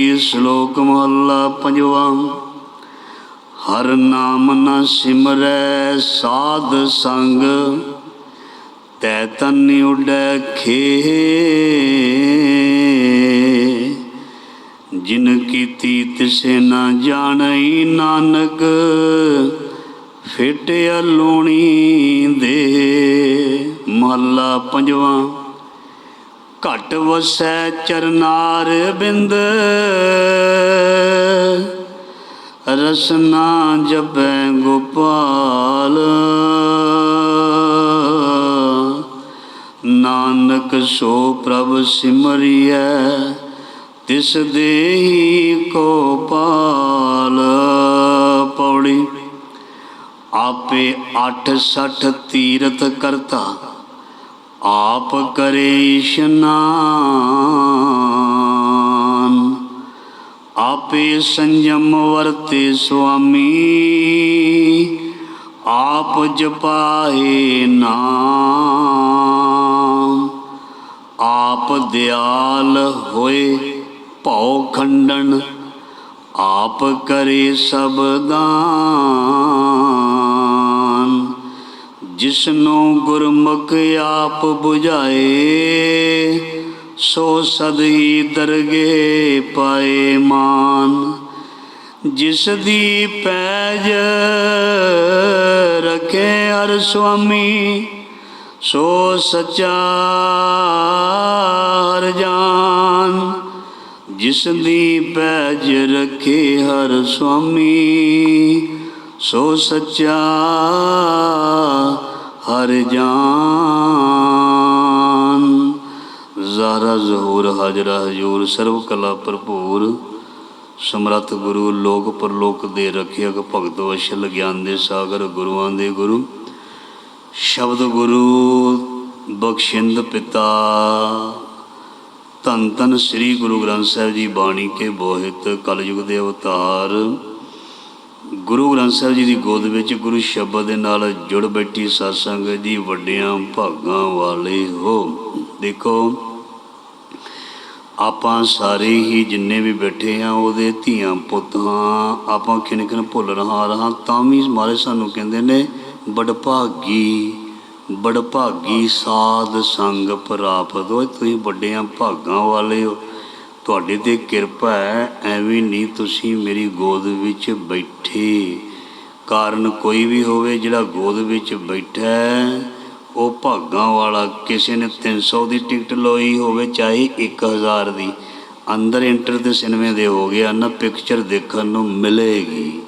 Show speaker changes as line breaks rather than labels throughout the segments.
ਸ਼ਲੋਕ ਮਹੱਲਾ ਪੰਜਵਾ, ਹਰ ਨਾਮ ਨ ਸਿਮਰੈ ਸਾਧ ਸੰਗ, ਤੈ ਤਨ ਉਡੈ ਖੇ ਜਿਨ ਕੀਤੀ ਤਿਸੇ ਨ ਜਾਣਈ ਨਾਨਕ ਫਿਟਿਆ ਲੋਣੀ ਦੇ। ਮਹੱਲਾ ਪੰਜਵਾਂ ਘਟ ਵਸੈ ਚਰਨਾਰ ਬਿੰਦ। ਰਸਨਾ ਜਪੈ ਗੋਪਾਲ। ਨਾਨਕ ਸੋ ਪ੍ਰਭ ਸਿਮਰਿਐ, ਤਿਸ ਦੇਹੀ ਕੋ ਪਾਲ ਪੌੜੀ, ਆਪੇ ਅੱਠ ਸਠ ਤੀਰਥ ਕਰਤਾ। ਆਪ ਕਰੇ ਇਸ਼ਨਾਨ। ਆਪੇ ਸੰਜਮ ਵਰਤੇ ਸੁਆਮੀ। ਆਪ ਜਪਾਏ ਨਾਮ। ਆਪ ਦਿਆਲ ਹੋਏ ਭਉ ਖੰਡਨ। ਆਪ ਕਰੇ ਸਭ ਜਿਸਨੂੰ ਗੁਰਮੁਖ ਆਪ 부ਝਾਏ ਸੋ ਸਦਹੀ ਦਰਗੇ ਪਾਏ ਮਾਨ। ਜਿਸ ਦੀ ਪੈਜ ਰਖੇ ਹਰ ਸੁਆਮੀ, ਸੋ ਸਚਾ ਹਰ ਜਾਨ। ਜਿਸ ਦੀ ਪੈਜ ਰਖੇ ਹਰ ਸੁਆਮੀ, ਸੋ ਸੱਚਾ ਹਰ ਜਾਨ। ਜ਼ਾਰਾ ਜ਼ਹੂਰ, ਹਾਜਰਾ ਹਜੂਰ ਸਰਬ ਕਲਾ ਭਰਪੂਰ। ਸਮਰੱਥ ਗੁਰੂ, ਲੋਕ ਪਰਲੋਕ ਦੇ ਰਖਿਅਕ ਭਗਤ ਵਸ਼ਲ ਗਿਆਨ ਦੇ ਸਾਗਰ ਗੁਰੂਆਂ ਦੇ ਗੁਰੂ। ਸ਼ਬਦ ਗੁਰੂ, ਬਖਸ਼ਿੰਦ ਪਿਤਾ। ਧੰਨ ਧੰਨ ਸ੍ਰੀ ਗੁਰੂ ਗ੍ਰੰਥ ਸਾਹਿਬ ਜੀ ਬਾਣੀ ਕੇ ਬੋਹਿਤ ਕਲਯੁਗ ਦੇ ਅਵਤਾਰ। ਗੁਰੂ ਗ੍ਰੰਥ ਸਾਹਿਬ ਜੀ ਦੀ ਗੋਦ ਵਿੱਚ ਗੁਰੂ ਸ਼ਬਦ ਦੇ ਨਾਲ ਜੁੜ ਬੈਠੀ ਸਾਧ ਸੰਗਤ ਜੀ ਵੱਡਿਆਂ ਭਾਗਾਂ ਵਾਲੇ ਹੋ। ਦੇਖੋ, ਆਪਾਂ ਸਾਰੇ ਹੀ ਜਿੰਨੇ ਵੀ ਬੈਠੇ ਆ ਉਹਦੇ ਧੀਆਂ ਪੁੱਤ ਹਾਂ ਆਪਾਂ ਕਿਨ ਕਿਨ ਭੁੱਲ ਰਹਾ ਰਹਾ ਤਾਂ ਵੀ ਮਾਰੇ ਸਾਨੂੰ ਕਹਿੰਦੇ ਨੇ ਬੜ ਭਾਗੀ ਬੜ ਭਾਗੀ ਸਾਧ ਸੰਗ ਪ੍ਰਾਪਤ ਹੋਏ ਤੁਸੀਂ ਵੱਡਿਆਂ ਭਾਗਾਂ ਵਾਲੇ ਹੋ। ਤੁਹਾਡੇ ਤੇ ਕਿਰਪਾ ਹੈ, ਐਵੇਂ ਨਹੀਂ ਤੁਸੀਂ ਮੇਰੀ ਗੋਦ ਵਿੱਚ ਬੈਠੇ। ਕਾਰਨ ਕੋਈ ਵੀ ਹੋਵੇ, ਜਿਹੜਾ ਗੋਦ ਵਿੱਚ ਬੈਠਾ ਉਹ ਭਾਗਾਂ ਵਾਲਾ ਕਿਸੇ ਨੇ 300 ਦੀ ਟਿਕਟ ਲਈ ਹੋਵੇ, ਚਾਹੇ 1000 ਦੀ। ਅੰਦਰ ਇੰਟਰ ਤੇ ਸਿਨੇਮੇ ਦੇ ਹੋ ਗਿਆ ਨਾ ਪਿਕਚਰ ਦੇਖਣ ਨੂੰ ਮਿਲੇਗੀ।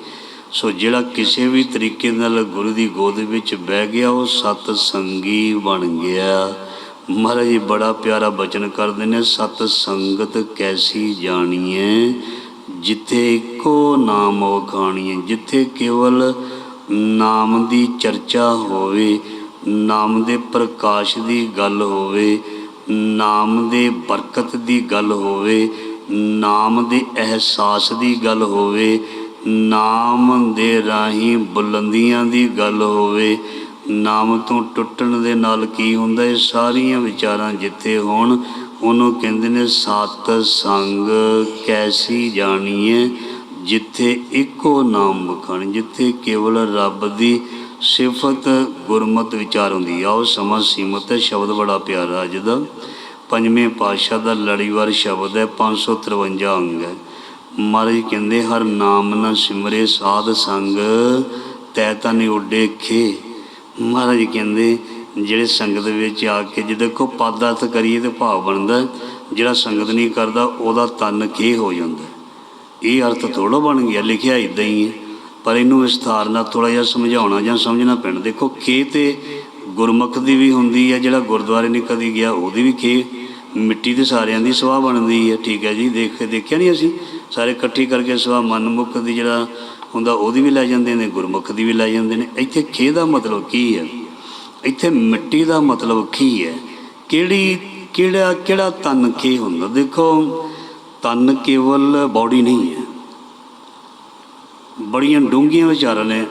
ਸੋ ਜਿਹੜਾ ਕਿਸੇ ਵੀ ਤਰੀਕੇ ਨਾਲ ਗੁਰੂ ਦੀ ਗੋਦ ਵਿੱਚ ਬਹਿ ਗਿਆ, ਉਹ ਸਤ ਸੰਗੀ ਬਣ ਗਿਆ। ਮਹਾਰਾਜ ਜੀ, ਬੜਾ ਪਿਆਰਾ ਬਚਨ ਕਰਦੇ ਨੇ, ਸਤ ਸੰਗਤ ਕੈਸੀ ਜਾਣੀਏ ਜਿੱਥੇ ਇੱਕੋ ਨਾਮ ਵਖਾਣੀਏ ਜਿੱਥੇ ਕੇਵਲ ਨਾਮ ਦੀ ਚਰਚਾ ਹੋਵੇ, ਨਾਮ ਦੇ ਪ੍ਰਕਾਸ਼ ਦੀ ਗੱਲ ਹੋਵੇ, ਨਾਮ ਦੇ ਬਰਕਤ ਦੀ ਗੱਲ ਹੋਵੇ, ਨਾਮ ਦੇ ਅਹਿਸਾਸ ਦੀ ਗੱਲ ਹੋਵੇ, ਨਾਮ ਦੇ ਰਾਹੀਂ ਬੁਲੰਦੀਆਂ ਦੀ ਗੱਲ ਹੋਵੇ ਨਾਮ ਤੋਂ ਟੁੱਟਣ ਦੇ ਨਾਲ ਕੀ ਹੁੰਦਾ ਇਹ ਸਾਰੀਆਂ ਵਿਚਾਰਾਂ ਜਿੱਥੇ ਹੋਣ, ਉਹਨੂੰ ਕਹਿੰਦੇ ਨੇ ਸਤ ਸੰਗ। ਕੈਸੀ ਜਾਣੀਏ? ਜਿੱਥੇ ਇੱਕੋ ਨਾਮ ਬਖਣ ਜਿੱਥੇ ਕੇਵਲ ਰੱਬ ਦੀ ਸਿਫਤ ਗੁਰਮਤ ਵਿਚਾਰ ਹੁੰਦੀ ਆ ਉਹ ਸਮਾਂ ਸੀਮਤ ਹੈ, ਸ਼ਬਦ ਬੜਾ ਪਿਆਰਾ ਅੱਜ ਦਾ। ਪੰਜਵੇਂ ਪਾਤਸ਼ਾਹ ਦਾ ਲੜੀਵਾਰ ਸ਼ਬਦ ਹੈ 553 ਅੰਗ ਹੈ। ਮਹਾਰਾਜ ਕਹਿੰਦੇ, ਹਰ ਨਾਮ ਨਾ ਸਿਮਰੇ ਸਾਧ ਸੰਗ, ਤੈ ਤਨ ਉੱਡੇ ਖੇ। ਮਹਾਰਾਜ ਕਹਿੰਦੇ, ਜਿਹੜੇ ਸੰਗਤ ਵਿੱਚ ਆ ਕੇ ਜੇ ਦੇਖੋ ਪਦ ਅਰਥ ਕਰੀਏ ਤੇ ਭਾਵ ਬਣਦਾ, ਜਿਹੜਾ ਸੰਗਤ ਨਹੀਂ ਕਰਦਾ, ਉਹਦਾ ਤਨ ਖੇ ਹੋ ਜਾਂਦਾ। ਇਹ ਅਰਥ ਥੋੜਾ ਬਣ ਗਿਆ, ਲਿਖਿਆ ਇਦਾਂ ਹੀ ਹੈ। ਪਰ ਇਹਨੂੰ ਵਿਸਥਾਰ ਨਾਲ ਥੋੜਾ ਜਿਹਾ ਸਮਝਾਉਣਾ ਜਾਂ ਸਮਝਣਾ ਪੈਣਾ। ਦੇਖੋ ਖੇ ਤੇ ਗੁਰਮੁਖ ਦੀ ਵੀ ਹੁੰਦੀ ਹੈ, ਜਿਹੜਾ ਗੁਰਦੁਆਰੇ ਨਹੀਂ ਕਦੀ ਗਿਆ, ਉਹਦੀ ਵੀ ਖੇ ਮਿੱਟੀ ਤੇ ਸਾਰਿਆਂ ਦੀ ਸਵਾਹ ਬਣਦੀ ਹੈ। ਠੀਕ ਹੈ ਜੀ, ਦੇਖ ਦੇਖਿਆ ਨਹੀਂ ਅਸੀਂ? ਸਾਰੇ ਇਕੱਠੀ ਕਰਕੇ ਸਵਾਹ ਮਨਮੁਖ ਦੀ ਜਿਹੜਾ ਹੁੰਦਾ, ਉਹਦੀ ਵੀ ਲੈ ਜਾਂਦੇ ਨੇ, ਗੁਰਮੁਖ ਦੀ ਵੀ ਲੈ ਜਾਂਦੇ ਨੇ। ਇੱਥੇ ਖੇ ਦਾ ਮਤਲਬ ਕੀ ਹੈ? ਇੱਥੇ ਮਿੱਟੀ ਦਾ ਮਤਲਬ ਕੀ ਹੈ? ਕਿਹੜੀ, ਕਿਹੜਾ ਕਿਹੜਾ ਤਨ ਕੀ ਹੁੰਦਾ? ਦੇਖੋ, ਤਨ ਕੇਵਲ ਬਾਡੀ ਨਹੀਂ ਹੈ। ਬੜੀਆਂ ਡੂੰਘੀਆਂ ਵਿਚਾਰਾਂ ਨੇ।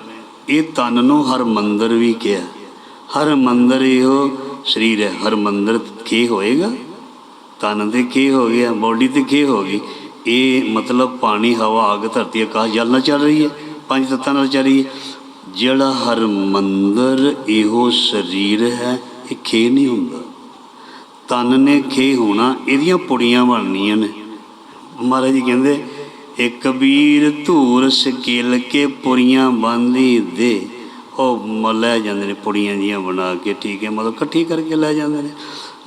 ਇਹ ਤਨ ਨੂੰ ਹਰ ਮੰਦਰ ਵੀ ਕਿਹਾ। ਹਰ ਮੰਦਰ ਇਹੋ ਸਰੀਰ ਹੈ। ਹਰ ਮੰਦਰ ਕੀ ਹੋਏਗਾ। ਤਨ ਤੇ ਕੀ ਹੋ ਗਿਆ, ਬਾਡੀ ਤੇ ਕੀ ਹੋ ਗਈ। ਇਹ ਮਤਲਬ ਪਾਣੀ, ਹਵਾ, ਅੱਗ, ਧਰਤੀ, ਆਕਾਸ਼, ਜਲ ਨਾਲ ਚੱਲ ਰਹੀ ਹੈ, ਪੰਜ ਤੱਤਾਂ ਨਾਲ ਚੱਲ ਰਹੀ ਹੈ। ਜਿਹੜਾ ਹਰ ਮੰਦਰ ਇਹੋ ਸਰੀਰ ਹੈ, ਇਹ ਖੇ ਨਹੀਂ ਹੁੰਦਾ। ਤਨ ਨੇ ਖੇ ਹੋਣਾ, ਇਹਦੀਆਂ ਪੁੜੀਆਂ ਬਣਨੀਆਂ ਨੇ। ਮਹਾਰਾਜ ਜੀ ਕਹਿੰਦੇ ਇਹ ਕਬੀਰ ਧੂਰ ਸਕੇਲ ਕੇ ਪੁੜੀਆਂ ਬੰਦੀ ਦੇ। ਉਹ ਲੈ ਜਾਂਦੇ ਨੇ ਪੁੜੀਆਂ ਜੀਆਂ ਬਣਾ ਕੇ, ਠੀਕ ਹੈ, ਮਤਲਬ ਇਕੱਠੀ ਕਰਕੇ ਲੈ ਜਾਂਦੇ ਨੇ।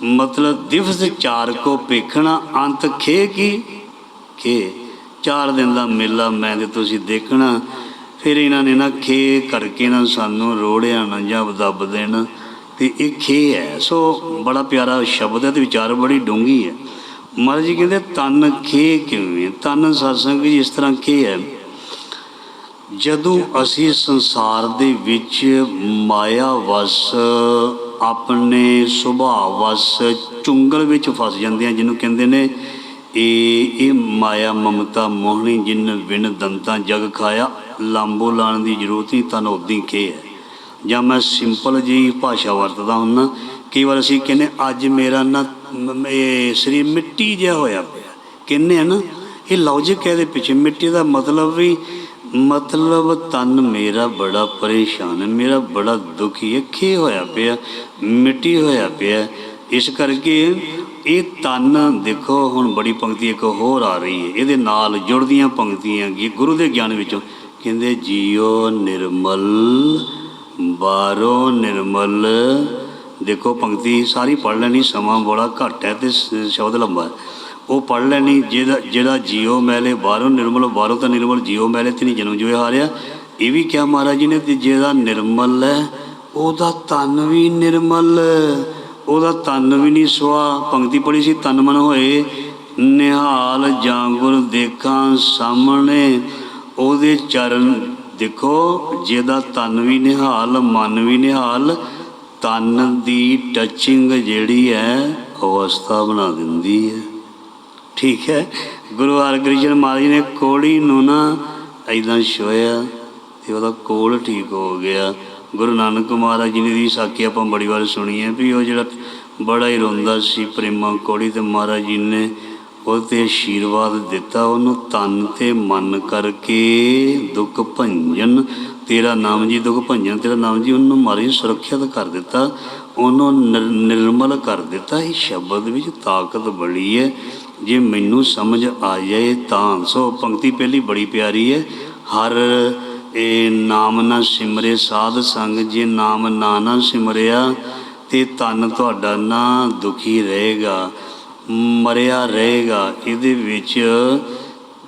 ਮਤਲਬ ਦਿਵਸ ਚਾਰ ਕੋ ਪੇਖਣਾ ਅੰਤ ਖੇ ਕੀ? ਖੇ ਚਾਰ ਦਿਨ ਦਾ ਮੇਲਾ ਮੈਂ ਤੇ ਤੁਸੀਂ ਦੇਖਣਾ। ਫਿਰ ਇਹਨਾਂ ਨੇ ਨਾ ਖੇ ਕਰਕੇ ਨਾ ਸਾਨੂੰ ਰੋੜਿਆ ਨਾ ਜਾਂ ਦੱਬ ਦੇਣ। ਤੇ ਇਹ ਖੇ ਹੈ, ਸੋ ਬੜਾ ਪਿਆਰਾ ਸ਼ਬਦ ਹੈ ਤੇ ਵਿਚਾਰ ਬੜੀ ਡੂੰਗੀ ਹੈ। ਮਹਾਰਾਜ ਜੀ ਕਹਿੰਦੇ, ਤਨ ਖੇ ਕਿਵੇਂ ਤਨ ਸਤਸੰਗ ਜੀ ਇਸ ਤਰ੍ਹਾਂ ਖੇ ਹੈ। ਜਦੋਂ ਅਸੀਂ ਸੰਸਾਰ ਦੇ ਵਿੱਚ ਮਾਇਆ ਵਸ, ਆਪਣੇ ਸੁਭਾਅ ਵਸ, ਚੁੰਗਲ ਵਿੱਚ ਫਸ ਜਾਂਦੇ ਆ ਜਿਹਨੂੰ ਕਹਿੰਦੇ ਨੇ ਇਹ ਇਹ ਮਾਇਆ ਮਮਤਾ ਮੋਹਣੀ ਜਿਨ ਵਿਨ ਦੰਤਾਂ ਜਗ ਖਾਇਆ ਲਾਂਬੋ ਲਾਣ ਦੀ ਜ਼ਰੂਰਤ ਨਹੀਂ, ਤਨ ਉਦੀ ਖੇ ਹੈ। ਜਾਂ ਮੈਂ ਸਿੰਪਲ ਜੀ ਭਾਸ਼ਾ ਵਰਤਦਾ ਹੁੰਨਾ, ਕਈ ਵਾਰ ਅਸੀਂ ਕਹਿੰਦੇ ਅੱਜ ਮੇਰਾ ਨਾ ਇਹ ਸਰੀਰ ਮਿੱਟੀ ਜਿਹਾ ਹੋਇਆ ਪਿਆ। ਕਹਿੰਦੇ ਆ ਨਾ, ਇਹ ਲੌਜਿਕ ਹੈ ਇਹਦੇ ਪਿੱਛੇ, ਮਿੱਟੀ ਦਾ ਮਤਲਬ ਵੀ, ਮਤਲਬ ਤਨ ਮੇਰਾ ਬੜਾ ਪਰੇਸ਼ਾਨ ਹੈ, ਮੇਰਾ ਬੜਾ ਦੁਖੀ ਹੈ, ਖੇ ਹੋਇਆ ਪਿਆ, ਮਿੱਟੀ ਹੋਇਆ ਪਿਆ। ਇਸ ਕਰਕੇ ਇਹ ਤਨ ਦੇਖੋ, ਹੁਣ ਬੜੀ ਪੰਕਤੀ ਇੱਕ ਹੋਰ ਆ ਰਹੀ ਹੈ। ਇਹਦੇ ਨਾਲ ਜੁੜਦੀਆਂ ਪੰਕਤੀਆਂ ਕੀ? ਗੁਰੂ ਦੇ ਗਿਆਨ ਵਿੱਚੋਂ ਕਹਿੰਦੇ, ਜੀਓ ਨਿਰਮਲ, ਬਾਰੋ ਨਿਰਮਲ। ਦੇਖੋ, ਪੰਕਤੀ ਸਾਰੀ ਪੜ੍ਹ ਲੈਣੀ, ਸਮਾਂ ਬੜਾ ਘੱਟ ਹੈ ਤੇ ਸ਼ਬਦ ਲੰਬਾ ਹੈ। ਉਹ ਪੜ੍ਹ ਲੈਣੀ, ਜਿਹਦਾ, ਜਿਹੜਾ ਜੀਓ ਮੈਲੇ ਬਾਹਰੋਂ ਨਿਰਮਲ ਬਾਹਰੋਂ ਤਾਂ ਨਿਰਮਲ, ਜੀਓ ਮੈਲੇ ਤੇ ਨਹੀਂ ਜਨਮ ਜੋਏ ਹਾਰਿਆ। ਇਹ ਵੀ ਕਿਹਾ ਮਹਾਰਾਜ ਜੀ ਨੇ, ਤੇ ਜਿਹਦਾ ਨਿਰਮਲ ਹੈ, ਉਹਦਾ ਤਨ ਵੀ ਨਿਰਮਲ। ਉਹਦਾ ਤਨ ਵੀ ਨਹੀਂ ਸੁਆ। ਪੰਕਤੀ ਪੜੀ ਸੀ, ਤਨ ਮਨ ਹੋਏ। ਨਿਹਾਲ ਜਾਂਗੁਰ ਦੇਖਾਂ ਸਾਹਮਣੇ। ਉਹਦੇ ਚਰਨ ਦੇਖੋ, ਜਿਹਦਾ ਤਨ ਵੀ ਨਿਹਾਲ, ਮਨ ਵੀ ਨਿਹਾਲ, ਤਨ ਦੀ ਟੱਚਿੰਗ ਜਿਹੜੀ ਹੈ, ਅਵਸਥਾ ਬਣਾ ਦਿੰਦੀ ਹੈ। ਠੀਕ ਹੈ? ਗੁਰੂ ਹਰਗ੍ਰਿਸ਼ਨ ਮਹਾਰਾਜ ਨੇ ਕੋੜੀ ਨੂੰ ਨਾ ਐਦਾਂ ਛੋਇਆ ਤੇ ਉਹਦਾ ਕੋਲ ਠੀਕ ਹੋ ਗਿਆ। ਗੁਰੂ ਨਾਨਕ ਮਹਾਰਾਜ ਜੀ ਦੀ ਸਾਖੀ ਆਪਾਂ ਬੜੀ ਵਾਰ ਸੁਣੀ ਹੈ ਵੀ ਉਹ ਜਿਹੜਾ ਬੜਾ ਹੀ ਰੋਂਦਾ ਸੀ ਪ੍ਰੇਮਾ ਕੋੜੀ ਤੇ ਮਹਾਰਾਜ ਜੀ ਨੇ ਉਹ ਤੇ ਆਸ਼ੀਰਵਾਦ ਦਿੱਤਾ, ਉਹਨੂੰ ਤਨ ਤੇ ਮਨ ਕਰਕੇ ਦੁੱਖ ਭੰਜਨ, ਤੇਰਾ ਨਾਮ ਜੀ, ਦੁੱਖ ਭੰਜਨ, ਤੇਰਾ ਨਾਮ ਜੀ, ਉਹਨੂੰ ਮਾਰੀ ਸੁਰੱਖਿਅਤ ਕਰ ਦਿੱਤਾ, ਉਹਨੂੰ ਨਿਰ- ਨਿਰਮਲ ਕਰ ਦਿੱਤਾ, ਇਹ ਸ਼ਬਦ ਵਿੱਚ ਤਾਕਤ ਬੜੀ ਹੈ। ਜੇ ਮੈਨੂੰ ਸਮਝ ਆ ਜਾਏ ਤਾਂ ਸੋ, ਪੰਕਤੀ ਪਹਿਲੀ ਬੜੀ ਪਿਆਰੀ ਹੈ, ਹਰ ਇਹ ਨਾਮ ਨਾ ਸਿਮਰੇ ਸਾਧ ਸੰਗ, ਜੇ ਨਾਮ ਨਾ ਨਾ ਸਿਮਰਿਆ, ਤੇ ਤਨ ਤੁਹਾਡਾ ਨਾ ਦੁਖੀ ਰਹੇਗਾ, ਮਰਿਆ ਰਹੇਗਾ। ਇਹਦੇ ਵਿੱਚ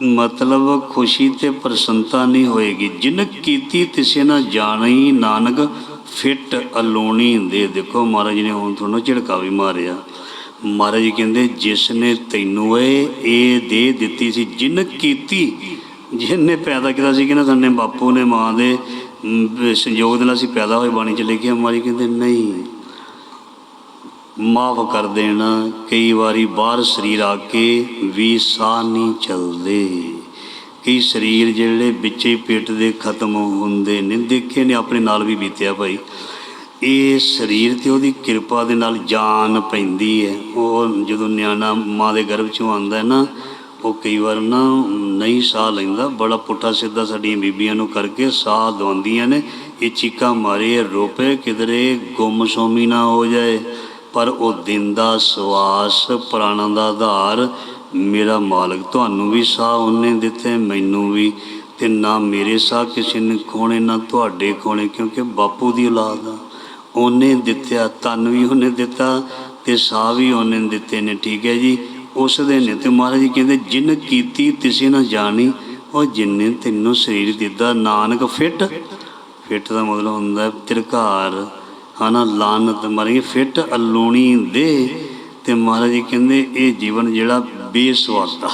ਮਤਲਬ ਖੁਸ਼ੀ ਤੇ ਪ੍ਰਸੰਨਤਾ ਨਹੀਂ ਹੋਏਗੀ। ਜਿਨ ਕੀਤੀ ਤਿਸੇ ਨਾ ਜਾਣੀ, ਨਾਨਕ ਫਿੱਟ ਅਲੋਣੀ ਦੇ ਦੇਖੋ ਮਹਾਰਾਜ ਜੀ ਨੇ ਹੁਣ ਤੁਹਾਨੂੰ ਝਿੜਕਾ ਵੀ ਮਾਰਿਆ। ਮਹਾਰਾਜ ਜੀ ਕਹਿੰਦੇ, ਜਿਸ ਨੇ ਤੈਨੂੰ ਇਹ ਇਹ ਦੇ ਦਿੱਤੀ ਸੀ, ਜਿਨ ਕੀਤੀ ਜਿਹਨੇ ਪੈਦਾ ਕੀਤਾ ਸੀ ਕਿ ਨਾ ਸਾਡੇ ਬਾਪੂ ਨੇ, ਮਾਂ ਦੇ ਸੰਯੋਗ ਦੇ ਨਾਲ ਅਸੀਂ ਪੈਦਾ ਹੋਏ, ਬਾਣੀ ਚ ਲਿਖਿਆ ਮਹਾਰਾਜ ਕਹਿੰਦੇ ਨਹੀਂ। ਮਾਫ ਕਰ ਦੇਣਾ, ਕਈ ਵਾਰੀ ਬਾਹਰ ਸਰੀਰ ਆ ਕੇ ਵੀ ਸਾਹ ਨਹੀਂ ਚੱਲਦੇ। ਕਈ ਸਰੀਰ ਜਿਹੜੇ ਵਿੱਚੇ ਹੀ ਪੇਟ ਦੇ ਖਤਮ ਹੁੰਦੇ ਨੇ, ਦੇਖੇ ਨੇ, ਆਪਣੇ ਨਾਲ ਵੀ ਬੀਤਿਆ ਭਾਈ। ਇਹ ਸਰੀਰ ਤੇ ਉਹਦੀ ਕਿਰਪਾ ਦੇ ਨਾਲ ਜਾਨ ਪੈਂਦੀ ਹੈ। ਉਹ ਜਦੋਂ ਨਿਆਣਾ ਮਾਂ ਦੇ ਗਰਭ ਚੋਂ ਆਉਂਦਾ ਹੈ ਨਾ ਉਹ ਕਈ ਵਾਰ ਨਾ ਨਹੀਂ ਸਾਹ ਲੈਂਦਾ, ਬੜਾ ਪੁੱਠਾ ਸਿੱਧਾ ਸਾਡੀਆਂ ਬੀਬੀਆਂ ਨੂੰ ਕਰਕੇ ਸਾਹ ਦਵਾਉਂਦੀਆਂ ਨੇ। ਇਹ ਚੀਕਾਂ ਮਾਰੇ, ਰੋਪੇ, ਕਿਧਰੇ ਗੁੰਮਸੋਮੀ ਨਾ ਹੋ ਜਾਏ। ਪਰ ਉਹ ਦਿਨ ਦਾ ਸਵਾਸ, ਪ੍ਰਾਣਾਂ ਦਾ ਆਧਾਰ, ਮੇਰਾ ਮਾਲਕ ਤੁਹਾਨੂੰ ਵੀ ਸਾਹ ਉਹਨੇ ਦਿੱਤੇ, ਮੈਨੂੰ ਵੀ। ਤੇ ਨਾ ਮੇਰੇ ਸਾਹ ਕਿਸੇ ਨੇ ਖੋਣੇ ਨਾ ਤੁਹਾਡੇ ਖੋਣੇ ਕਿਉਂਕਿ ਬਾਪੂ ਦੀ ਔਲਾਦ ਆ। ਉਹਨੇ ਦਿੱਤਾ ਤਨ ਵੀ ਉਹਨੇ ਦਿੱਤਾ ਤੇ ਸਾਹ ਵੀ ਉਹਨੇ ਦਿੱਤੇ ਨੇ, ਠੀਕ ਹੈ ਜੀ। ਉਸ ਦੇ ਨੇ ਤੇ ਮਹਾਰਾਜ ਜੀ ਕਹਿੰਦੇ, ਜਿਨ ਕੀਤੀ ਤਿਸੇ ਨਾ ਜਾਣੀ, ਉਹ ਜਿੰਨੇ ਤੈਨੂੰ ਸਰੀਰ ਦਿੱਤਾ। ਨਾਨਕ ਫਿੱਟ। ਫਿੱਟ ਦਾ ਮਤਲਬ ਹੁੰਦਾ ਹੈ ਤਿਰਕਾਰ। ਹਨਾ, ਲਾਨਤ ਮਰੀ ਫਿੱਟ ਅਲੋਣੀ ਦੇ। ਤੇ ਮਹਾਰਾਜ ਜੀ ਕਹਿੰਦੇ, ਇਹ ਜੀਵਨ ਜਿਹੜਾ ਬੇਸਵਾਰਤਾ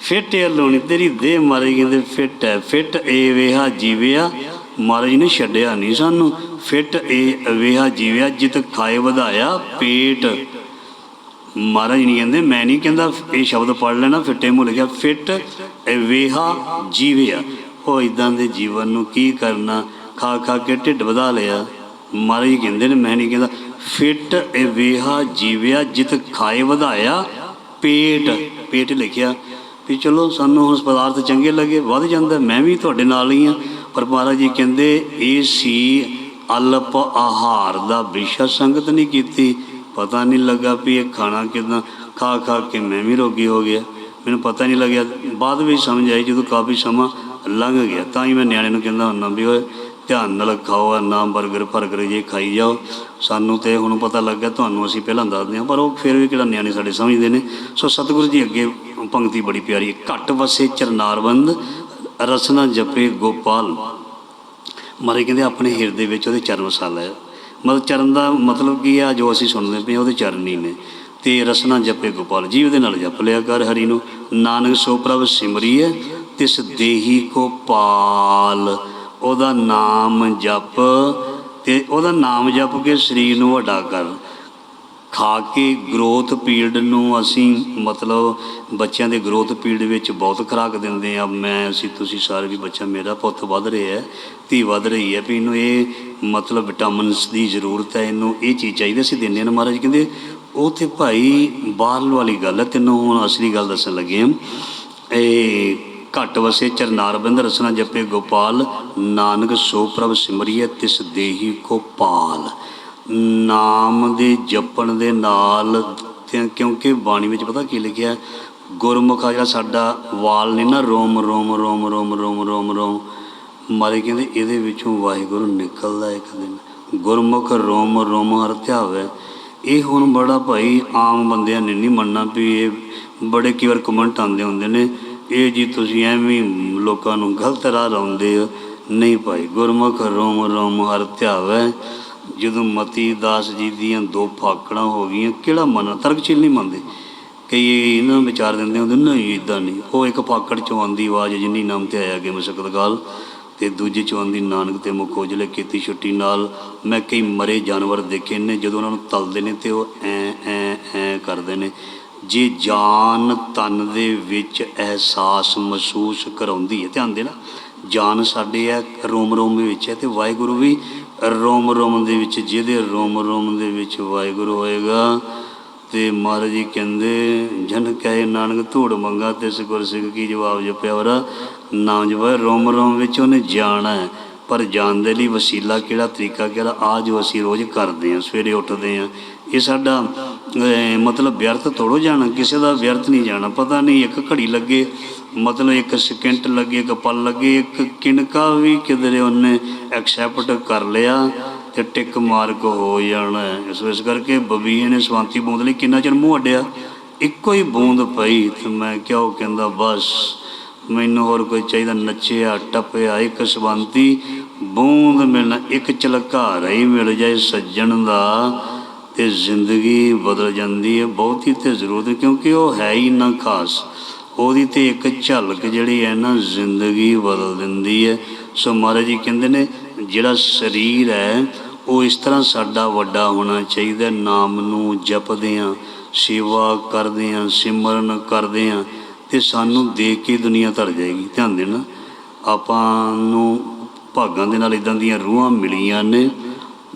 ਫਿੱਟ ਅਲੋਣੀ, ਤੇਰੀ ਦੇ ਮਹਾਰਾਜ ਕਹਿੰਦੇ, ਫਿੱਟ ਹੈ। ਫਿੱਟ ਏ ਵੇਹਾ ਜੀਵਿਆ ਮਹਾਰਾਜ ਨੇ ਛੱਡਿਆ ਨਹੀਂ ਸਾਨੂੰ। ਫਿੱਟ ਏ ਅਵੇਹਾ ਜੀਵਿਆ ਜਿਤ ਖਾਏ ਵਧਾਇਆ ਪੇਟ। ਮਹਾਰਾਜ ਨਹੀਂ ਕਹਿੰਦੇ, ਮੈਂ ਨਹੀਂ ਕਹਿੰਦਾ ਇਹ ਸ਼ਬਦ ਪੜ੍ਹ ਲੈਣਾ ਫਿੱਟੇ ਮੂੰਹ ਲਿਖਿਆ, ਫਿੱਟ ਵੇਹਾ ਜੀਵਿਆ, ਉਹ ਇਦਾਂ ਦੇ ਜੀਵਨ ਨੂੰ ਕੀ ਕਰਨਾ? ਖਾ ਖਾ ਕੇ ਢਿੱਡ ਵਧਾ ਲਿਆ। ਮਹਾਰਾਜ ਜੀ ਕਹਿੰਦੇ ਨੇ, ਮੈਂ ਨਹੀਂ ਕਹਿੰਦਾ, ਫਿੱਟ ਵੇਹਾ ਜੀਵਿਆ, ਜਿਤ ਖਾਏ ਵਧਾਇਆ, ਪੇਟ। ਪੇਟ ਲਿਖਿਆ, ਵੀ ਚਲੋ ਸਾਨੂੰ ਹੁਣ ਪਦਾਰਥ ਚੰਗੇ ਲੱਗੇ, ਵੱਧ ਜਾਂਦਾ, ਮੈਂ ਵੀ ਤੁਹਾਡੇ ਨਾਲ ਹੀ ਆ ਪਰ ਮਹਾਰਾਜ ਜੀ ਕਹਿੰਦੇ, ਇਹ ਸੀ ਅਲਪ ਆਹਾਰ ਦਾ ਵਿਸ਼ਾ ਸੰਗਤ ਨਹੀਂ ਕੀਤੀ। ਪਤਾ ਨਹੀਂ ਲੱਗਾ ਵੀ ਇਹ ਖਾਣਾ ਕਿਦਾਂ, ਖਾ ਖਾ ਕੇ ਮੈਂ ਵੀ ਰੋਗੀ ਹੋ ਗਿਆ। ਮੈਨੂੰ ਪਤਾ ਨਹੀਂ ਲੱਗਿਆ। ਬਾਅਦ ਵਿੱਚ ਸਮਝ ਆਈ ਜਦੋਂ ਕਾਫੀ ਸਮਾਂ ਲੰਘ ਗਿਆ, ਤਾਂ ਹੀ ਮੈਂ ਨਿਆਣੇ ਨੂੰ ਕਹਿੰਦਾ ਹੁੰਦਾ ਵੀ ਓਏ ਧਿਆਨ ਨਾਲ ਖਾਓ ਨਾ 버ਗਰ ਫਰਗਰ ਜੇ ਖਾਈ ਜਾਓ। ਸਾਨੂੰ ਤੇ ਹੁਣ ਪਤਾ ਲੱਗਾ, ਤੁਹਾਨੂੰ ਅਸੀਂ ਪਹਿਲਾਂ ਦੱਸਦੇ ਹਾਂ ਪਰ ਉਹ ਫਿਰ ਵੀ ਕਿਹੜਾ ਨਿਆਣੇ ਸਾਡੇ ਸਮਝਦੇ ਨੇ। ਸੋ ਸਤਿਗੁਰੂ ਜੀ ਅੱਗੇ ਪੰਕਤੀ ਬੜੀ ਪਿਆਰੀ ਹੈ। ਘਟ ਵਸੇ ਚਰਨਾਰਬੰਦ ਰਸਨਾ ਜਪੇ ਗੋਪਾਲ। ਮਾਰੇ ਕਹਿੰਦੇ ਆਪਣੇ ਹਿਰਦੇ ਵਿੱਚ ਉਹਦੇ ਚਰਨ ਵਸਾਲਾ ਹੈ। ਮਤਲਬ ਚਰਨ ਦਾ ਮਤਲਬ ਕੀ ਆ ਜੋ ਅਸੀਂ ਸੁਣਦੇ ਪਏ ਹਾਂ, ਉਹਦੇ ਚਰਨ ਹੀ ਨੇ। ਤੇ ਰਸਨਾ ਜਪੇ ਗੋਪਾਲ ਜੀ ਉਹਦੇ ਨਾਲ ਜਪ ਲਿਆ ਕਰ ਹਰੀ ਨੂੰ। ਨਾਨਕ ਸੋ ਪ੍ਰਭ ਸਿਮਰੀਏ ਤਿਸ ਦੇਹੀ ਕੋ ਪਾਲ ਉਹਦਾ ਨਾਮ ਜਪ ਤੇ ਉਹਦਾ ਨਾਮ ਜਪ ਕੇ ਸਰੀਰ ਨੂੰ ਵੱਡਾ ਕਰ। ਖਾ ਕੇ ਗਰੋਥ ਪੀਰੀਅਡ ਨੂੰ ਅਸੀਂ ਮਤਲਬ ਬੱਚਿਆਂ ਦੇ ਗਰੋਥ ਪੀਰੀਅਡ ਵਿੱਚ ਬਹੁਤ ਖੁਰਾਕ ਦਿੰਦੇ ਆ ਮੈਂ ਅਸੀਂ, ਤੁਸੀਂ ਸਾਰੇ ਵੀ ਬੱਚਾ ਮੇਰਾ ਪੁੱਤ ਵੱਧ ਰਿਹਾ ਹੈ, ਧੀ ਵੱਧ ਰਹੀ ਹੈ। ਵੀ ਇਹਨੂੰ ਇਹ ਮਤਲਬ ਵਿਟਾਮਿਨਸ ਦੀ ਜ਼ਰੂਰਤ ਹੈ, ਇਹਨੂੰ ਇਹ ਚੀਜ਼ ਚਾਹੀਦੀ ਅਸੀਂ ਦਿੰਦੇ ਹਾਂ ਮਹਾਰਾਜ ਕਹਿੰਦੇ, ਉਹ ਤੇ ਭਾਈ ਬਾਹਰ ਵਾਲੀ ਗੱਲ ਹੈ, ਤੈਨੂੰ ਹੁਣ ਅਸਲੀ ਗੱਲ ਦੱਸਣ ਲੱਗੇ ਹਾਂ। ਇਹ ਘਟ ਵਸੇ ਚਰਨਾਰ ਬਿੰਦ ਰਸਨਾ ਜਪੇ ਗੋਪਾਲ, ਨਾਨਕ ਸੋ ਪ੍ਰਭ ਸਿਮਰਿਐ ਤਿਸ ਦੇਹੀ ਕੋ ਪਾਲ। ਨਾਮ ਦੇ ਜਪਣ ਦੇ ਨਾਲ ਕਿਉਂਕਿ ਬਾਣੀ ਵਿੱਚ ਪਤਾ ਕੀ ਲਿਖਿਆ ਗੁਰਮੁਖ ਆ ਜਿਹੜਾ ਸਾਡਾ ਵਾਲ ਨੇ ਨਾ, ਰੋਮ ਰੋਮ ਰੋਮ ਰੋਮ ਰੋਮ ਰੋਮ ਰੋਮ। ਮਾਰੇ ਕਹਿੰਦੇ ਇਹਦੇ ਵਿੱਚੋਂ ਵਾਹਿਗੁਰੂ ਨਿਕਲਦਾ ਇੱਕ ਦਿਨ। ਗੁਰਮੁਖ, ਰੋਮ ਰੋਮ ਹਰ ਧਿਆਵੇ। ਇਹ ਹੁਣ ਬੜਾ ਭਾਈ ਆਮ ਬੰਦਿਆਂ ਨੇ ਨਹੀਂ ਮੰਨਣਾ ਵੀ ਇਹ ਬੜੇ ਕਈ ਵਾਰ ਕਮੈਂਟ ਆਉਂਦੇ ਹੁੰਦੇ ਨੇ, ਇਹ ਜੀ ਤੁਸੀਂ ਐਵੇਂ ਲੋਕਾਂ ਨੂੰ ਗਲਤ ਰਾਹ ਲਾਉਂਦੇ ਹੋ। ਨਹੀਂ ਭਾਈ, ਗੁਰਮੁਖ, ਰੋਮ ਰੋਮ ਹਰ ਧਿਆਵੇ। ਜਦੋਂ ਮਤੀ ਦਾਸ ਜੀ ਦੀਆਂ ਦੋ ਫਾਕੜਾਂ ਹੋ ਗਈਆਂ, ਕਿਹੜਾ ਮੰਨ? ਤਰਕਸ਼ੀਲ ਨਹੀਂ ਮੰਨਦੇ। ਕਈ ਇਹਨਾਂ ਨੂੰ ਵਿਚਾਰ ਦਿੰਦੇ ਹੁੰਦੇ, ਨਹੀਂ ਇਦਾਂ ਨਹੀਂ। ਉਹ ਇੱਕ ਫਾਕੜ ਚੋਂ ਆਉਂਦੀ ਆਵਾਜ਼ ਜਿੰਨੀ ਨਾਮ ਤੇ ਆਇਆ ਕਿ ਮੁਸ਼ਕਲ ਗਾਲ ਤੇ ਦੂਜੇ ਚੋਂ ਆਉਂਦੀ ਨਾਨਕ ਤੇ ਮੁਖ ਉਜਲੇ ਕੀਤੀ ਛੁੱਟੀ ਨਾਲ। ਮੈਂ ਕਈ ਮਰੇ ਜਾਨਵਰ ਦੇਖੇ ਨੇ, ਜਦੋਂ ਉਹਨਾਂ ਨੂੰ ਤਲਦੇ ਨੇ ਤੇ ਉਹ ਐ ਐ ਐ ਕਰਦੇ ਨੇ। ਜੇ ਜਾਨ ਤਨ ਦੇ ਵਿੱਚ ਅਹਿਸਾਸ ਮਹਿਸੂਸ ਕਰਾਉਂਦੀ ਹੈ, ਧਿਆਨ ਦੇਣਾ, ਜਾਨ ਸਾਡੇ ਹੈ ਰੋਮ ਰੋਮ ਵਿੱਚ ਹੈ ਤੇ ਵਾਹਿਗੁਰੂ ਵੀ ਰੋਮ ਰੋਮ ਦੇ ਵਿੱਚ, ਜਿਹਦੇ ਰੋਮ ਰੋਮ ਦੇ ਵਿੱਚ ਵਾਹਿਗੁਰੂ ਹੋਏਗਾ। ਤੇ ਮਹਾਰਾਜ ਜੀ ਕਹਿੰਦੇ, ਜਨ ਕਹੇ ਨਾਨਕ ਧੂੜ ਮੰਗਾ, ਤਿਸ ਗੁਰ ਸਿੱਖ ਕੀ ਜਵਾਬ ਜਪਿਆ ਵਰਾ? ਨਾਮ ਜਪਿਆ, ਰੋਮ ਰੋਮ ਵਿੱਚ ਉਹਨੇ ਜਾਣਾ ਹੈ, ਪਰ ਜਾਣ ਦੇ ਲਈ ਵਸੀਲਾ ਕਿਹੜਾ ਤਰੀਕਾ, ਕਿਹੜਾ ਆ ਜੋ ਅਸੀਂ ਰੋਜ਼ ਕਰਦੇ ਹਾਂ, ਸਵੇਰੇ ਉੱਠਦੇ ਹਾਂ। ਇਹ ਸਾਡਾ ਮਤਲਬ ਵਿਅਰਥ ਥੋੜੋ ਜਾਣਾ, ਕਿਸੇ ਦਾ ਵਿਅਰਥ ਨਹੀਂ ਜਾਣਾ, ਪਤਾ ਨਹੀਂ ਇੱਕ ਘੜੀ ਲੱਗੇ, ਮਤਲਬ ਇੱਕ ਸਕਿੰਟ ਲੱਗੇ, ਇੱਕ ਪਲ ਲੱਗੇ, ਇੱਕ ਕਿਣਕਾ ਵੀ ਕਿਧਰੇ ਉਹਨੇ ਐਕਸੈਪਟ ਕਰ ਲਿਆ ਤੇ ਟਿਕ ਮਾਰਕ ਹੋ ਜਾਣਾ। ਇਸ ਇਸ ਕਰਕੇ ਬਬੀਏ ਨੇ ਸਵਾਂਤੀ ਬੂੰਦ ਲਈ ਕਿੰਨਾ ਚਿਰ ਮੂੰਹ ਅੱਡਿਆ? ਇੱਕੋ ਹੀ ਬੂੰਦ ਪਈ ਤੇ ਮੈਂ ਕਿਹਾ, ਉਹ ਕਹਿੰਦਾ, ਬਸ, ਮੈਨੂੰ ਹੋਰ ਕੋਈ ਚਾਹੀਦਾ, ਨੱਚਿਆ, ਟੱਪਿਆ, ਇੱਕ ਸਵੰਤੀ ਬੂੰਦ ਮਿਲਣਾ, ਇੱਕ ਝਲਕਾਰ ਹੀ ਮਿਲ ਜਾਏ ਸੱਜਣ ਦਾ। ਤੇ ਜ਼ਿੰਦਗੀ ਬਦਲ ਜਾਂਦੀ ਹੈ। ਬਹੁਤੀ ਤੇ ਜ਼ਰੂਰਤ ਕਿਉਂਕਿ ਉਹ ਹੈ ਹੀ ਨਾ ਖਾਸ। ਉਹਦੀ ਤੇ ਇੱਕ ਝਲਕ ਜਿਹੜੀ ਹੈ ਨਾ, ਜ਼ਿੰਦਗੀ ਬਦਲ ਦਿੰਦੀ ਹੈ। ਸੋ ਮਹਾਰਾਜ ਜੀ ਕਹਿੰਦੇ ਨੇ, ਜਿਹੜਾ ਸਰੀਰ ਹੈ, ਉਹ ਇਸ ਤਰ੍ਹਾਂ ਸਾਡਾ ਵੱਡਾ ਹੋਣਾ ਚਾਹੀਦਾ ਨਾਮ ਨੂੰ ਜਪਦੇ ਹਾਂ, ਸੇਵਾ ਕਰਦੇ ਹਾਂ, ਸਿਮਰਨ ਕਰਦੇ ਹਾਂ, ਤੇ ਸਾਨੂੰ ਦੇਖ ਕੇ ਦੁਨੀਆ ਧਰ ਜਾਏਗੀ। ਧਿਆਨ ਦੇਣਾ, ਆਪਾਂ ਨੂੰ ਭਾਗਾਂ ਦੇ ਨਾਲ ਇਦਾਂ ਦੀਆਂ ਰੂਹਾਂ ਮਿਲੀਆਂ ਨੇ।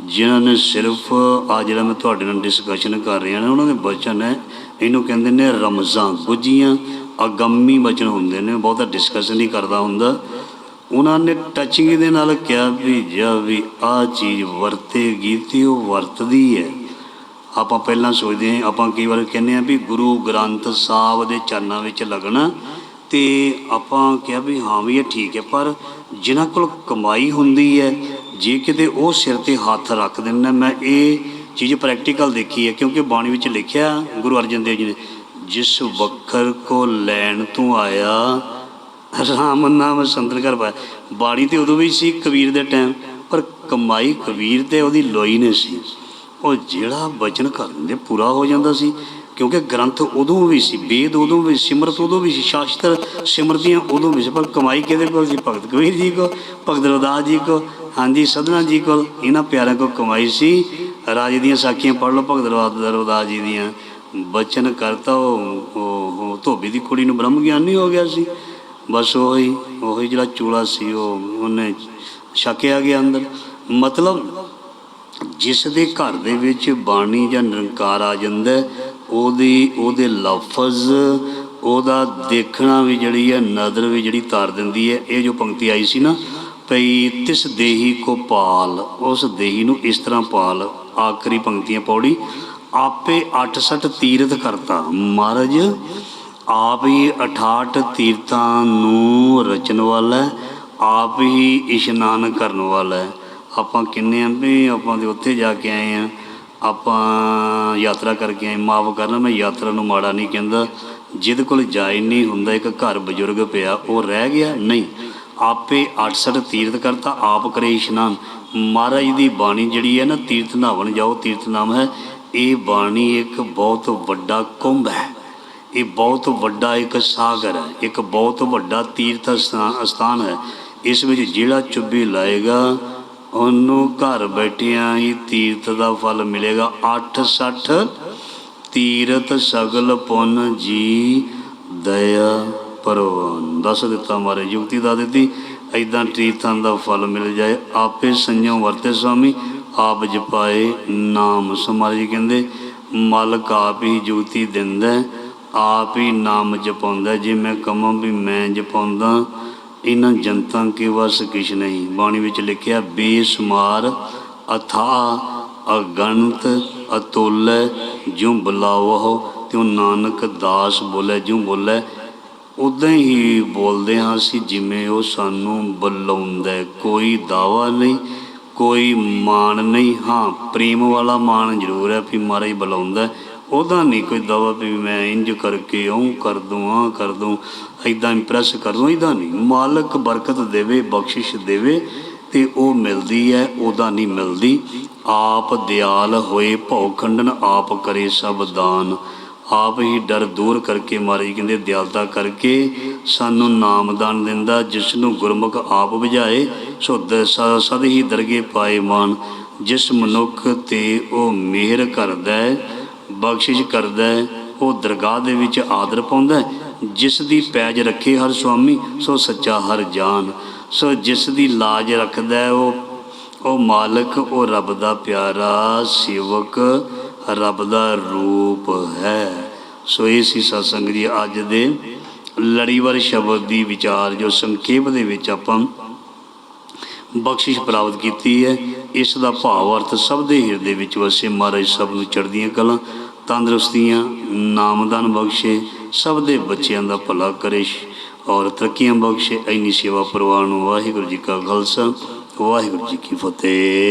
ਜਿਨ੍ਹਾਂ ਨੇ ਸਿਰਫ ਆ ਜਿਹੜਾ ਮੈਂ ਤੁਹਾਡੇ ਨਾਲ ਡਿਸਕਸ਼ਨ ਕਰ ਰਿਹਾ ਨਾ, ਉਹਨਾਂ ਦੇ ਬਚਨ ਹੈ। ਇਹਨੂੰ ਕਹਿੰਦੇ ਨੇ ਰਮਜ਼ਾਂ ਗੁੱਜੀਆਂ ਅਗੰਮੀ ਬਚਨ ਹੁੰਦੇ ਨੇ, ਬਹੁਤਾ ਡਿਸਕਸ਼ਨ ਨਹੀਂ ਕਰਦਾ ਹੁੰਦਾ। ਉਹਨਾਂ ਨੇ ਟੱਚਿੰਗ ਦੇ ਨਾਲ ਕਿਹਾ ਵੀ, ਜਾ ਵੀ ਆ ਚੀਜ਼ ਵਰਤੇਗੀ ਤੇ ਉਹ ਵਰਤਦੀ ਹੈ। ਆਪਾਂ ਪਹਿਲਾਂ ਸੋਚਦੇ ਹਾਂ, ਆਪਾਂ ਕਈ ਵਾਰ ਕਹਿੰਦੇ ਆ ਵੀ ਗੁਰੂ ਗ੍ਰੰਥ ਸਾਹਿਬ ਦੇ ਚਰਨਾਂ ਵਿੱਚ ਲੱਗਣਾ ਤੇ ਆਪਾਂ ਕਿਹਾ ਵੀ ਹਾਂ ਵੀ ਇਹ ਠੀਕ ਹੈ, ਪਰ ਜਿਨ੍ਹਾਂ ਕੋਲ ਕਮਾਈ ਹੁੰਦੀ ਹੈ ਜੇ ਕਿਤੇ ਉਹ ਸਿਰ ਤੇ ਹੱਥ ਰੱਖ ਦੇਣ ਮੈਂ ਇਹ ਚੀਜ਼ ਪ੍ਰੈਕਟੀਕਲ ਦੇਖੀ ਹੈ, ਕਿਉਂਕਿ ਬਾਣੀ ਵਿੱਚ ਲਿਖਿਆ ਗੁਰੂ ਅਰਜਨ ਦੇਵ ਜੀ ਨੇ, ਜਿਸ ਵਖਰ ਕੋ ਲੈਣ ਤੋਂ ਆਇਆ, ਰਾਮ ਨਾਮ ਸੰਤਨ ਕਰ ਪਾਇਆ। ਬਾਣੀ ਤੇ ਉਦੋਂ ਵੀ ਸੀ ਕਬੀਰ ਦੇ ਟਾਈਮ ਪਰ ਕਮਾਈ ਕਬੀਰ ਤੇ ਉਹਦੀ ਲੋਈ ਨੇ ਸੀ। ਉਹ ਜਿਹੜਾ ਬਚਨ ਕਰ ਦਿੰਦੇ, ਪੂਰਾ ਹੋ ਜਾਂਦਾ ਸੀ, ਕਿਉਂਕਿ ਗ੍ਰੰਥ ਉਦੋਂ ਵੀ ਸੀ, ਵੇਦ ਉਦੋਂ ਵੀ, ਸਿਮਰਤ ਉਦੋਂ ਵੀ ਸੀ, ਸ਼ਾਸਤਰ ਸਿਮਰਤੀਆਂ ਉਦੋਂ ਵੀ ਸੀ, ਪਰ ਕਮਾਈ ਕਿਹਦੇ ਕੋਲ ਸੀ? ਭਗਤ ਕਬੀਰ ਜੀ ਕੋ, ਭਗਤ ਰਵਿਦਾਸ ਜੀ ਕੋ ਹਾਂਜੀ, ਸਦਨਾ ਜੀ ਕੋਲ ਇਹਨਾਂ ਪਿਆਰਿਆਂ ਕੋ ਕਮਾਈ ਸੀ। ਰਾਜੇ ਦੀਆਂ ਸਾਖੀਆਂ ਪੜ੍ਹ ਲਓ, ਭਗਤ ਰਵਿਦਾਸ ਜੀ ਦੀਆਂ। ਬਚਨ ਕਰਤਾ, ਉਹ ਧੋਬੀ ਦੀ ਕੁੜੀ ਨੂੰ ਬ੍ਰਹਮ ਗਿਆਨੀ ਹੋ ਗਿਆ ਸੀ। ਬਸ ਉਹੀ ਉਹੀ ਜਿਹੜਾ ਚੂਲਾ ਸੀ, ਉਹ ਉਹਨੇ ਛਕਿਆ ਗਿਆ ਅੰਦਰ। ਮਤਲਬ ਜਿਸ ਦੇ ਘਰ ਦੇ ਵਿੱਚ ਬਾਣੀ ਜਾਂ ਨਿਰੰਕਾਰ ਆ ਜਾਂਦਾ ਉਹਦੀ, ਉਹਦੇ ਲਫ਼ਜ਼, ਉਹਦਾ ਦੇਖਣਾ ਵੀ ਜਿਹੜੀ ਹੈ, ਨਜ਼ਰ ਵੀ ਜਿਹੜੀ ਤਾਰ ਦਿੰਦੀ ਹੈ, ਇਹ ਜੋ ਪੰਕਤੀ ਆਈ ਸੀ ਨਾ ਪਈ ਤਿਸ ਦੇਹੀ ਕੋ ਪਾਲ, ਉਸ ਦੇਹੀ ਨੂੰ ਇਸ ਤਰ੍ਹਾਂ ਪਾਲ, ਆਖਰੀ ਪੰਕਤੀਆਂ ਪੌੜੀ, ਆਪੇ 68 ਤੀਰਥ ਕਰਤਾ, ਮਹਾਰਾਜ, ਆਪ ਹੀ 68 ਤੀਰਥਾਂ ਨੂੰ ਰਚਣ ਵਾਲਾ ਆਪ ਹੀ ਇਸ਼ਨਾਨ ਕਰਨ ਵਾਲਾ ਹੈ। ਆਪਾਂ ਕਿੰਨੇ ਆਂ? ਵੀ ਆਪਾਂ ਦੇ ਉੱਥੇ ਜਾ ਕੇ ਆਏ ਆ, ਆਪਾਂ ਯਾਤਰਾ ਕਰਕੇ ਆਏ, ਮਾਫ ਕਰਨਾ, ਮੈਂ ਯਾਤਰਾ ਨੂੰ ਮਾੜਾ ਨਹੀਂ ਕਹਿੰਦਾ ਜਿਹਦੇ ਕੋਲ ਜਾਈ ਨਹੀਂ ਹੁੰਦਾ, ਇੱਕ ਘਰ ਬਜ਼ੁਰਗ ਪਿਆ, ਉਹ ਰਹਿ ਗਿਆ, ਨਹੀਂ ਆਪੇ 68 ਤੀਰਥ ਕਰਤਾ, ਆਪ ਕਰੇ ਇਸ਼ਨਾਨ। ਮਹਾਰਾਜ ਦੀ ਬਾਣੀ ਜਿਹੜੀ ਹੈ ਨਾ ਤੀਰਥ ਨਾਵਣ ਜਾਓ ਤੀਰਥ ਨਾਮ ਹੈ। ਇਹ ਬਾਣੀ ਇੱਕ ਬਹੁਤ ਵੱਡਾ ਕੁੰਭ ਹੈ। ਇਹ ਬਹੁਤ ਵੱਡਾ ਇੱਕ ਸਾਗਰ ਹੈ। ਇੱਕ ਬਹੁਤ ਵੱਡਾ ਤੀਰਥ ਸਥਾਨ ਸਥਾਨ ਹੈ। ਇਸ ਵਿੱਚ ਜਿਹੜਾ ਚੁੱਭੀ ਲਾਏਗਾ, ਉਹਨੂੰ ਘਰ ਬੈਠਿਆਂ ਹੀ ਤੀਰਥ ਦਾ ਫਲ ਮਿਲੇਗਾ। 860 ਤੀਰਥ ਸਗਲ ਪੁੰਨ ਜੀ ਦਇਆ। ਪਰਵਾਨ ਦੱਸ ਦਿੱਤਾ ਮਾਰੇ, ਯੁਕਤੀ ਦਾ ਦਿੱਤੀ ਐਦਾਂ ਤੀਰਥਾਂ ਦਾ ਫਲ ਮਿਲ ਜਾਏ, ਆਪੇ ਸੰਜਮ ਵਰਤੇ ਸੁਆਮੀ ਆਪ ਜਪਾਏ ਨਾਮ। ਸਮਾਜ ਕਹਿੰਦੇ, ਮਾਲਕ ਆਪ ਹੀ ਜੁਗਤੀ ਦਿੰਦਾ, ਆਪ ਹੀ ਨਾਮ ਜਪਾਉਂਦਾ, ਜੇ ਮੈਂ ਕਮਾਂ ਵੀ ਮੈਂ ਜਪਾਉਂਦਾ ਇਹਨਾਂ ਜਨਤਾਂ ਕੇ ਵਸ ਕਿਛ ਨਹੀਂ। ਬਾਣੀ ਵਿੱਚ ਲਿਖਿਆ, ਬੇਸ਼ੁਮਾਰ, ਅਥਾ ਅਗਣਤ ਅਤੁੱਲ, ਜਿਉ ਬੁਲਾਵੋ ਤਿਉ ਨਾਨਕ ਦਾਸ ਬੋਲੇ, ਜਿਉ ਬੋਲੇ ਉਦਾਂ ਹੀ ਬੋਲਦੇ ਹਾਂ ਅਸੀਂ ਜਿਵੇਂ ਉਹ ਸਾਨੂੰ ਬੁਲਾਉਂਦਾ ਕੋਈ ਦਾਵਾ ਨਹੀਂ, ਕੋਈ ਮਾਣ ਨਹੀਂ। ਹਾਂ, ਪ੍ਰੇਮ ਵਾਲਾ ਮਾਣ ਜ਼ਰੂਰ ਹੈ ਵੀ ਮਹਾਰਾਜ ਬੁਲਾਉਂਦਾ ਉਹਦਾ ਨਹੀਂ ਕੋਈ ਦਾਵਾ ਵੀ ਮੈਂ ਇੰਜ ਕਰਕੇ ਉਹ ਕਰ ਦੂੰ ਆ ਕਰ ਦੂੰ ਐਦਾਂ ਇੰਪ੍ਰੈਸ ਕਰ ਦੂੰ ਇਹਦਾ ਨਹੀਂ। ਮਾਲਕ ਬਰਕਤ ਦੇਵੇ, ਬਖਸ਼ਿਸ਼ ਦੇਵੇ ਤੇ ਉਹ ਮਿਲਦੀ ਹੈ, ਉਹਦਾ ਨਹੀਂ ਮਿਲਦੀ। ਆਪ ਦਿਆਲ ਹੋਏ, ਭਉ ਖੰਡਨ ਆਪ ਕਰੇ ਸਭ ਦਾਨ। ਆਪ ਹੀ ਡਰ ਦੂਰ ਕਰਕੇ ਮਾਰੀ ਕਹਿੰਦੇ, ਦਿਆਲਤਾ ਕਰਕੇ ਸਾਨੂੰ ਨਾਮਦਾਨ ਦਿੰਦਾ ਜਿਸ ਨੂੰ ਗੁਰਮੁਖ ਆਪ ਬੁਝਾਏ, ਸੋ ਦ- ਸਦ ਹੀ ਦਰਗੇ ਪਾਏ ਮਾਨ। ਜਿਸ ਮਨੁੱਖ ਤੇ ਉਹ ਮਿਹਰ ਕਰਦਾ ਹੈ, ਬਖਸ਼ਿਸ਼ ਕਰਦਾ ਹੈ, ਉਹ ਦਰਗਾਹ ਦੇ ਵਿੱਚ ਆਦਰ ਪਾਉਂਦਾ ਜਿਸ ਦੀ ਪੈਜ ਰੱਖੇ ਹਰ ਸੁਆਮੀ, ਸੋ ਸੱਚਾ ਹਰ ਜਾਨ। ਸੋ ਜਿਸ ਦੀ ਲਾਜ ਰੱਖਦਾ ਉਹ ਉਹ ਮਾਲਕ, ਉਹ ਰੱਬ ਦਾ ਪਿਆਰਾ ਸੇਵਕ, ਰੱਬ ਦਾ ਰੂਪ ਹੈ। ਸੋ ਇਹ ਸੀ ਸਤਸੰਗ ਜੀ ਅੱਜ ਦੇ ਲੜੀਵਾਰ ਸ਼ਬਦ ਦੀ ਵਿਚਾਰ, ਜੋ ਸੰਖੇਪ ਦੇ ਵਿੱਚ ਆਪਾਂ ਬਖਸ਼ਿਸ਼ ਪ੍ਰਾਪਤ ਕੀਤੀ ਹੈ। ਇਸ ਦਾ ਭਾਵ ਅਰਥ ਸਭ ਦੇ ਹਿਰਦੇ ਵਿੱਚ ਵਸੇ। ਮਹਾਰਾਜ ਸਭ ਨੂੰ ਚੜ੍ਹਦੀਆਂ ਕਲਾਂ, ਤੰਦਰੁਸਤੀਆਂ ਨਾਮਦਾਨ ਬਖਸ਼ੇ, ਸਭ ਦੇ ਬੱਚਿਆਂ ਦਾ ਭਲਾ ਕਰੇ। ਔਰ ਤਰੱਕੀਆਂ ਬਖਸ਼ੇ। ਐਨੀ ਸੇਵਾ ਪਰਵਾਹ ਨੂੰ ਵਾਹਿਗੁਰੂ ਜੀ ਕਾ ਖਾਲਸਾ, ਵਾਹਿਗੁਰੂ ਜੀ ਕੀ ਫਤਿਹ।